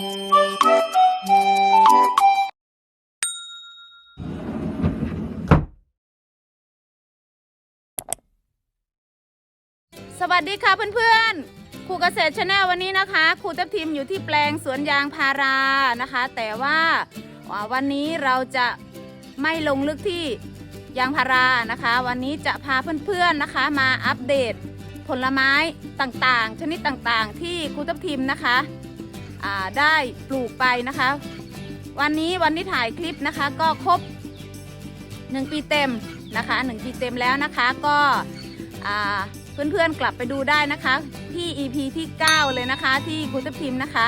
สวัสดีค่ะเพื่อนๆครูเกษตรชาแนลวันนี้นะคะครูทัพทิมอยู่ที่แปลงสวนยางพารานะคะ แต่ว่าวันนี้เราจะไม่ลงลึกที่ยางพารานะคะ วันนี้จะพาเพื่อนๆนะคะมาอัปเดตผลไม้ต่างๆ ชนิดต่างๆ ที่ครูทัพทิมนะคะ ได้ปลูกไปนะคะ วันนี้วันที่ถ่ายคลิปนะคะ ก็ครบ 1 ปีเต็มนะคะ 1 ปีเต็มแล้วนะคะก็เพื่อนๆกลับไปดูได้นะคะ ที่ EP ที่ 9 เลยนะคะ ที่ครูทัพทิมนะคะ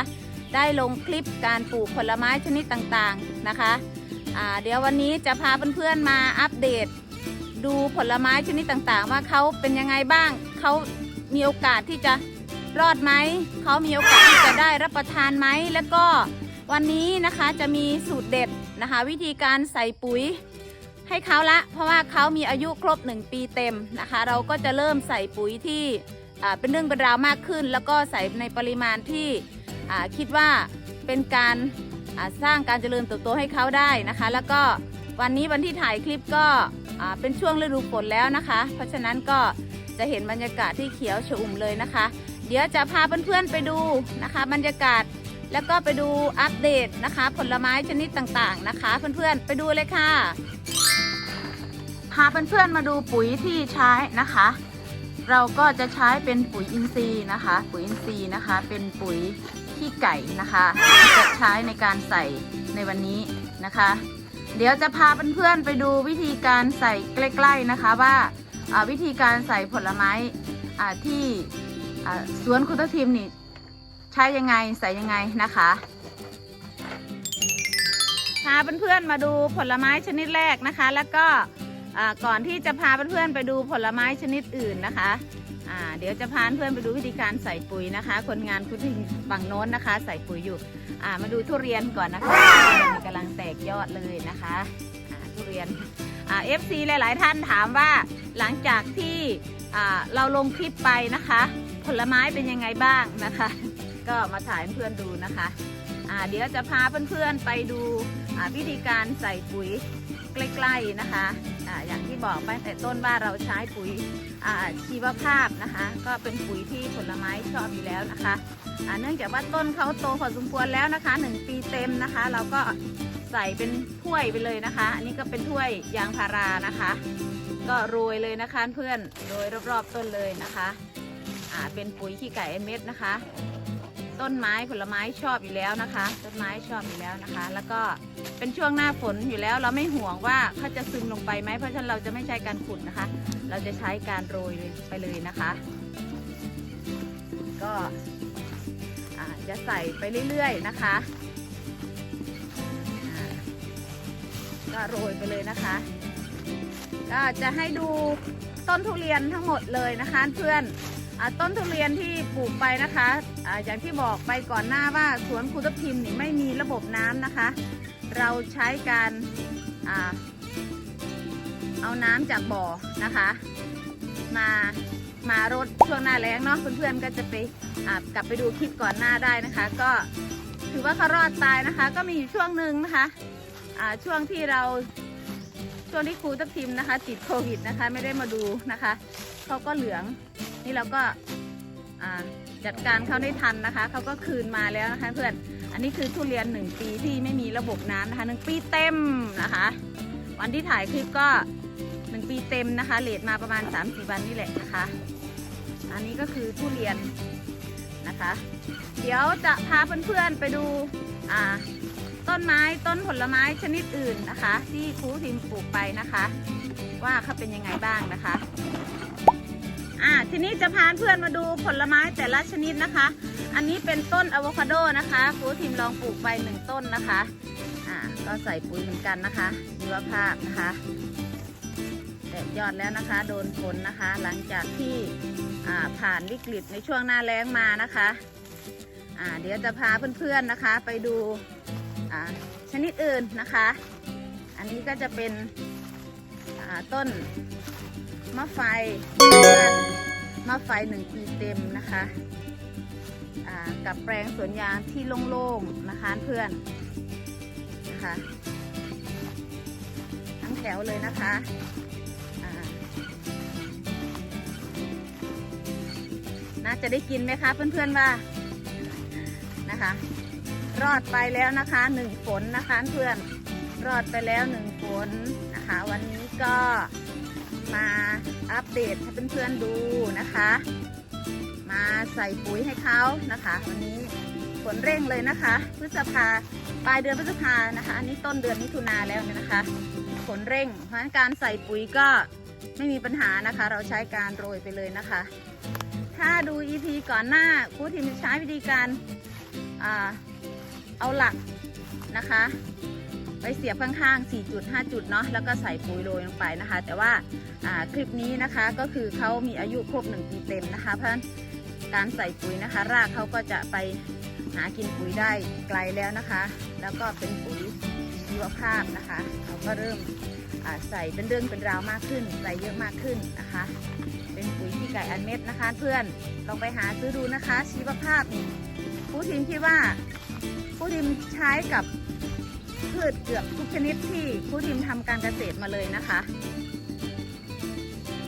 ได้ลงคลิปการปลูกผลไม้ชนิดต่างๆนะคะเดี๋ยววันนี้จะพาเพื่อนๆมาอัปเดต ดูผลไม้ชนิดต่างๆ ว่าเขาเป็นยังไงบ้างเขามีโอกาสที่จะ รอดไหม เขามีโอกาสที่จะได้รับประทานไหม แล้วก็วันนี้นะคะจะมีสูตรเด็ดนะคะ วิธีการใส่ปุ๋ยให้เขาละ เพราะว่าเขามีอายุครบ 1 ปีเต็มนะคะ เราก็จะเริ่มใส่ปุ๋ยที่เป็นเรื่องเป็นราวมากขึ้น แล้วก็ใส่ในปริมาณที่คิดว่าเป็นการสร้างการเจริญเติบโตให้เขาได้นะคะ แล้วก็วันนี้วันที่ถ่ายคลิปก็เป็นช่วงฤดูฝนแล้วนะคะ เพราะฉะนั้นก็จะเห็นบรรยากาศที่เขียวชอุ่มเลยนะคะ เดี๋ยวจะพาเพื่อนๆไปดูนะคะ บรรยากาศแล้วก็ไปดูอัปเดตนะคะ ผลไม้ชนิดต่างๆนะคะ เพื่อนๆไปดูเลยค่ะ พาเพื่อนๆมาดูปุ๋ยที่ใช้นะคะ เราก็จะใช้เป็นปุ๋ยอินทรีย์นะคะ ปุ๋ยอินทรีย์นะคะ เป็นปุ๋ยขี้ไก่นะคะจะใช้ในการใส่ในวันนี้นะคะ เดี๋ยวจะพาเพื่อนๆไปดูวิธีการใส่ใกล้ ๆนะคะว่าวิธีการใส่ผลไม้อ่าที่ สวนคุณตทีมนี่ใช้ยังไงใส่ยังไงนะคะพาเพื่อนๆมาดูผลไม้ชนิดแรกนะคะ แล้วก็ก่อนที่จะพาเพื่อนๆไปดูผลไม้ชนิดอื่นนะคะเดี๋ยวจะพาเพื่อนไปดูวิธีการใส่ปุ๋ยนะคะ คนงานคุณที่ฝั่งโน้นนะคะ ใส่ปุ๋ยอยู่มาดูทุเรียนก่อนนะคะทุเรียนกำลังแตกยอดเลยนะคะทุเรียนเอ่า FC หลาย ๆ ท่านถามว่าหลังจากที่เราลงคลิปไปนะคะ ผลไม้เป็นยังไงบ้างนะคะ ก็มาถ่ายเพื่อนดูนะคะอ่าเดี๋ยวจะพาเพื่อนๆไปดูอ่าวิธีการใส่ปุ๋ยใกล้ๆนะคะอ่าอย่างที่บอกไปแต่ต้นว่าเราใช้ปุ๋ยอ่าชีวภาพนะคะ ก็เป็นปุ๋ยที่ผลไม้ชอบอยู่แล้วนะคะอ่าเนื่องจากว่าต้นเขาโตพอสมควรแล้วนะคะหนึ่งปีเต็มนะคะ เราก็ใส่เป็นถ้วยไปเลยนะคะ อันนี้ก็เป็นถ้วยยางพารานะคะ ก็โรยเลยนะคะเพื่อนโรยรอบๆต้นเลยนะคะ อ่าเป็นปุ๋ยขี้ไก่เม็ดนะคะ ต้นไม้ผลไม้ชอบอยู่แล้วนะคะ ต้นไม้ชอบอยู่แล้วนะคะ แล้วก็เป็นช่วงหน้าฝนอยู่แล้ว เราไม่ห่วงว่าเขาจะซึมลงไปไหมเพราะฉะนั้นเราจะไม่ใช้การขุดนะคะ เราจะใช้การโรยไปเลยนะคะ ก็จะใส่ไปเรื่อยๆนะคะก็โรยไปเลยนะคะ ก็จะให้ดูต้นทุเรียนทั้งหมดเลยนะคะเพื่อน ต้นทุเรียนที่ปลูกไปนะคะอาอย่างที่บอกไปก่อนหน้าว่าสวนคุณทัพทิมนี่ไม่มีระบบน้ำนะคะ เราใช้การอเอาน้ำจากบ่อนะคะ มามารดช่วงหน้าแล้งเนาะเพื่อนๆก็จะไปกลับไปดูคลิปก่อนหน้าได้นะคะ ก็ถือว่าเขารอดตายนะคะ ก็มีอยู่ช่วงหนึ่งนะคะช่วงที่เราช่วงที่ครูทัพทิมนะคะ ติดโควิดนะคะ ไม่ได้มาดูนะคะเขาก็เหลือง นี่เราก็จัดการเขาได้ทันนะคะเขาก็คืนมาแล้วนะคะเพื่อนอันนี้คือทุเรียนหนึ่งปีที่ไม่มีระบบน้ำนะคะหนึ่งปีเต็มนะคะ วันที่ถ่ายคลิปก็หนึ่งปีเต็มนะคะเลทมาประมาณ3าสี่วันนี่แหละนะคะ อันนี้ก็คือทุเรียนนะคะ เดี๋ยวจะพาเพื่อนๆไปดูต้นไม้ต้นผลไม้ชนิดอื่นนะคะ ที่ครูทิมปลูกไปนะคะ ว่าเขาเป็นยังไงบ้างนะคะ อ่าทีนี้จะพาเพื่อนมาดูผลไม้แต่ละชนิดนะคะ อันนี้เป็นต้นอะโวคาโดนะคะครูทีมลองปลูกไปหนึ่งต้นนะคะอ่าก็ใส่ปุ๋ยเหมือนกันนะคะชีวภาพนะคะแตกยอดแล้วนะคะ โดนฝนนะคะ หลังจากที่อ่าผ่านวิกฤตในช่วงหน้าแล้งมานะคะอ่าเดี๋ยวจะพาเพื่อนๆนะคะ ไปดูอ่าชนิดอื่นนะคะ อันนี้ก็จะเป็นต้นมะไฟ มะไฟหนึ่งปีเต็มนะคะกับแปลงสวนยางที่โล่งๆนะคะเพื่อนนะคะทั้งแถวเลยนะคะน่าจะได้กินไหมคะ เพื่อนๆว่านะคะ รอดไปแล้วนะคะหนึ่งฝนนะคะเพื่อนรอดไปแล้วหนึ่งฝนนะคะ วันนี้ก็ มาอัปเดตให้เพื่อนๆดูนะคะ มาใส่ปุ๋ยให้เขานะคะ วันนี้ฝนเร่งเลยนะคะพฤษภาปลายเดือนพฤษภานะคะ อันนี้ต้นเดือนมิถุนาแล้วเนี่ยนะคะฝนเร่ง เพราะฉะนั้นการใส่ปุ๋ยก็ไม่มีปัญหานะคะ เราใช้การโรยไปเลยนะคะ ถ้าดู EP ก่อนหน้าครูทีมใช้วิธีการอเอาหลักนะคะ ไปเสียบข้างๆ4จุด5จุดเนาะแล้วก็ใส่ปุ๋ยโรยลงไปนะคะ แต่ว่าคลิปนี้นะคะก็คือเขามีอายุครบ 1 ปีเต็มนะคะ เพราะนั้นการใส่ปุ๋ยนะคะ รากเขาก็จะไปหากินปุ๋ยได้ไกลแล้วนะคะ แล้วก็เป็นปุ๋ยชีวภาพนะคะเขาก็เริ่มใส่เป็นเรื่องเป็นราวมากขึ้น ใส่เยอะมากขึ้นนะคะ เป็นปุ๋ยขี้ไก่อันเม็ดนะคะ เพื่อนลองไปหาซื้อดูนะคะ ชีวภาพนี่ผู้ทีมคิดว่าผู้ทีมใช้กับ พืชเกือบทุกชนิดที่ผู้ทีมทำการเกษตรมาเลยนะคะ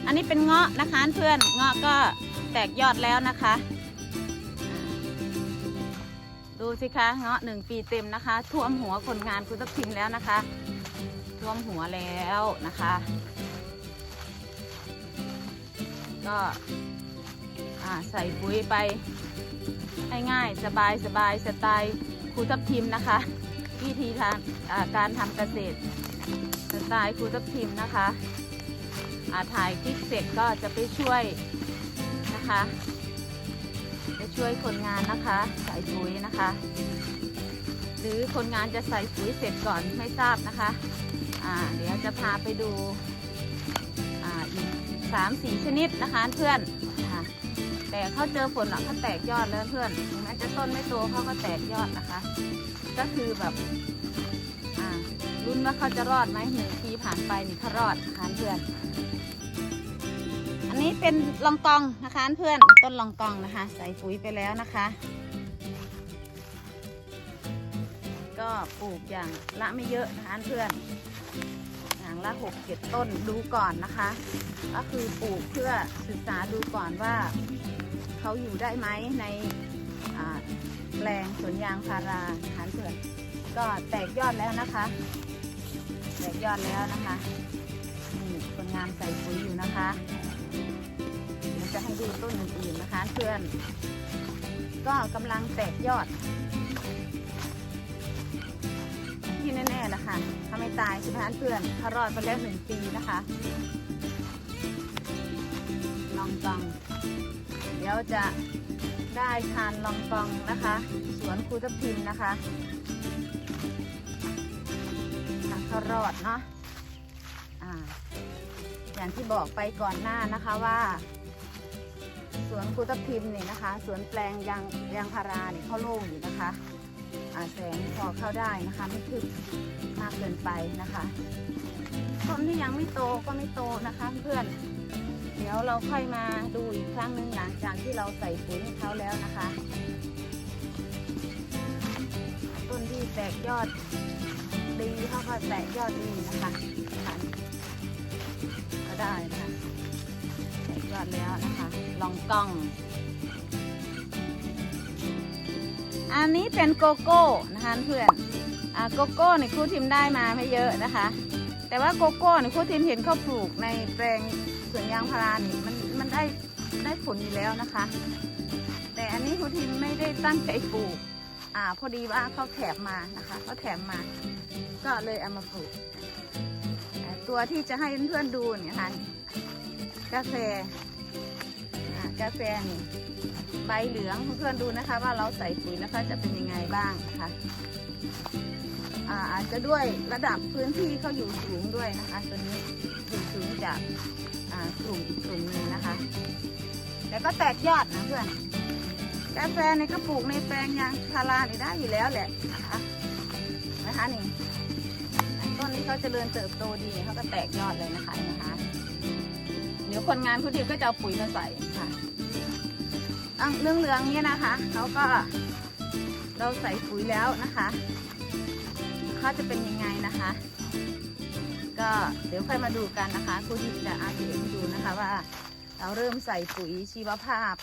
อันนี้เป็นเงาะนะคะเพื่อนเงาะก็แตกยอดแล้วนะคะ ดูสิคะเงาะหนึ่งปีเต็มนะคะ ท่วมหัวคนงานคุณทัพทิมแล้วนะคะ ท่วมหัวแล้วนะคะ ก็ใส่ปุ๋ยไปง่ายๆสบายสบายสไตล์ครูทับทิมนะคะ วิธีทางการทำเกษตรสไตล์ครูทับทิมนะคะอาถ่ายคลิปเสร็จก็จะไปช่วยนะคะไปช่วยคนงานนะคะ ใส่ปุ๋ยนะคะ หรือคนงานจะใส่ปุ๋ยเสร็จก่อนไม่ทราบนะคะอ่าเดี๋ยวจะพาไปดูอ่าอีกสามสีชนิดนะคะเพื่อนแต่เขาเจอฝนแล้วเขาแตกยอดแล้วเพื่อนถึงแม้จะต้นไม่โตเขาก็แตกยอดนะคะ ก็คือแบบอ่ารุ้นว่าเขาจะรอดไหมหนึ่งปีผ่านไปนี่เขารอดนะคะเพื่อน อันนี้เป็นลองกองนะคะเพื่อนต้นลองกองนะคะ ใส่ปุ๋ยไปแล้วนะคะ ก็ปลูกอย่างละไม่เยอะนะคะเพื่อนอย่างละหกเจ็ดต้นดูก่อนนะคะ ก็คือปลูกเพื่อศึกษาดูก่อนว่า เขาอยู่ได้ไหมใน แปลงสวนยางพาราหานเถื่อนก็แตกยอดแล้วนะคะ แตกยอดแล้วนะคะนี่คนงานใส่ปุ๋ยอยู่นะคะเดี๋ยวจะให้ดูต้นอื่นๆนะคะเพื่อน ก็กำลังแตกยอด ที่แน่ๆนะคะถ้าไม่ตายใช่ไหมคะเพื่อนถ้ารอดไปแล้วหนึ่งปีนะคะลองกองเดี๋ยวจะ ได้ทานลองกองนะคะ สวนครูทับทิมนะคะถ้าเขารอดเนาะอ่า อย่างที่บอกไปก่อนหน้านะคะว่า สวนครูทับทิมเนี่ยนะคะ สวนแปลงยางยางพารานี่เขาโล่งอยู่นะคะอ่าแสงพอเข้าได้นะคะไม่ทึบมากเกินไปนะคะต้นที่ยังไม่โตก็ไม่โตนะคะเพื่อน ดี๋ยวเราค่อยมาดูอีกครั้งหนึ่งหลังจากที่เราใส่ปุ๋ยให้เขาแล้วนะคะ ต้นที่แตกยอดดีเขาก็แตกยอดดีนะคะก็ได้นะคะแตกยอดแล้วนะคะ ลองกล้อง อันนี้เป็นโกโก้นะคะเพื่อนอาโกโก้เนี่ยครูทิมได้มาไม่เยอะนะคะ แต่ว่าโกโก้เนี่ยครูทิมเห็นเขาปลูกในแปลง สวนยางพารานี่มันมันได้ได้ผลอยู่แล้วนะคะ แต่อันนี้ครูทิมไม่ได้ตั้งใจปลูก อ่า พอดีว่าเขาแถมมานะคะเขาแถมมา ก็เลยเอามาปลูก ตัวที่จะให้เพื่อนๆดูเนี่ยค่ะกาแฟกาแฟนี่ใบเหลืองเพื่อนๆดูนะคะ ว่าเราใส่ปุ๋ยแล้วก็จะเป็นยังไงบ้างนะคะอ่าอาจจะด้วยระดับพื้นที่เขาอยู่สูงด้วยนะคะตัวนี้ อยู่สูงจากกลุ่มอีกกลุ่มหนึงนะคะแต่ก็แตกยอดนะเพื่อนกาแฟเนี่ยก็ปลูกในแปลงยางพารานี่ได้อยู่แล้วแหละนะคะนะคะนี่ต้นนี้เขาเจริญเติบโตดีเขาก็แตกยอดเลยนะคะนะคะ เดี๋ยวคนงานผู้ดีก็จะเอาปุ๋ยมาใส่ค่ะอังเรื่องเหลืองเนี่ยนะคะเขาก็เราใส่ปุ๋ยแล้วนะคะเขาจะเป็นยังไงนะคะ ก็เดี๋ยวค่อยมาดูกันนะคะครูที่จะอาเดให้ดูนะคะว่า เราเริ่มใส่ปุ๋ยชีวภาพ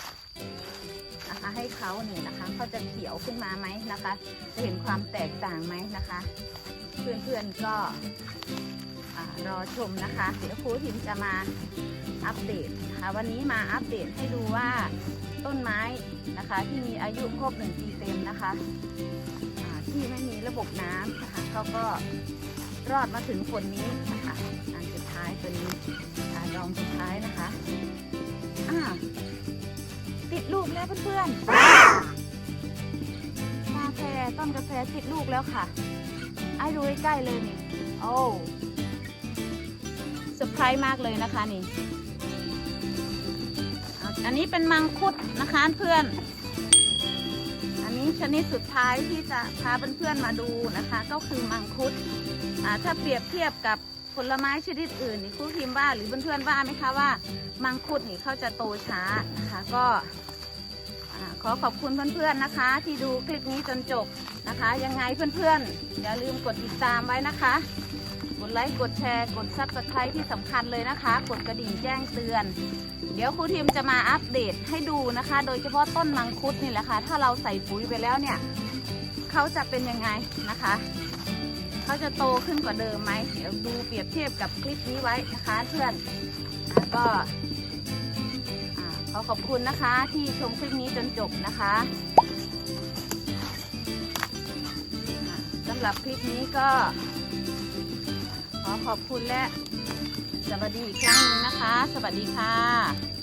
นะคะให้เขาเนี่ยนะคะเขาจะเขียวขึ้นมาไหมนะคะ จะเห็นความแตกต่างไหมนะคะ เพื่อนๆก็รอชมนะคะ เดี๋ยวครูทิมจะมาอัปเดตนะคะวันนี้มาอัปเดตให้ดูว่าต้นไม้นะคะที่มีอายุครบหนึ่งปีเต็มนะคะที่ไม่มีระบบน้ำนะคะเขาก็ รอดมาถึงผลนี้นะคะอันสุดท้ายตัวนี้อ่ารองสุดท้ายนะคะอ่าติดลูกแล้วเพื่อนๆกาแฟต้นกาแฟติดลูกแล้วค่ะไอ้ดูใกล้ๆเลยนี่โอ้เซอร์ไพรส์มากเลยนะคะนี่อันนี้เป็นมังคุดนะคะเพื่อน ชนิดสุดท้ายที่จะพาเพื่อนๆมาดูนะคะ ก็คือมังคุดถ้าเปรียบเทียบกับผลไม้ชนิดอื่นนี่ครูพิมพ์ว่าหรือเพื่อนๆว่าไหมคะว่า มังคุดนี่เขาจะโตช้านะคะก็ขอขอบคุณเพื่อนๆนะคะ ที่ดูคลิปนี้จนจบนะคะ ยังไงเพื่อนๆอย่าลืมกดติดตามไว้นะคะ กดไลค์กดแชร์ กดซับสไครต์ที่สำคัญเลยนะคะ กดกระดิ่งแจ้งเตือน เดี๋ยวครูทีมจะมาอัปเดตให้ดูนะคะ โดยเฉพาะต้นมังคุดนี่แหละค่ะ ถ้าเราใส่ปุ๋ยไปแล้วเนี่ยเขาจะเป็นยังไงนะคะเขาจะโตขึ้นกว่าเดิมไหมเดี๋ยวดูเปรียบเทียบกับคลิปนี้ไว้นะคะเพื่อนก็ขอขอบคุณนะคะที่ชมคลิปนี้จนจบนะคะสำหรับคลิปนี้ก็ ขอขอบคุณและสวัสดีอีกครั้งหนึงนะคะ สวัสดีค่ะ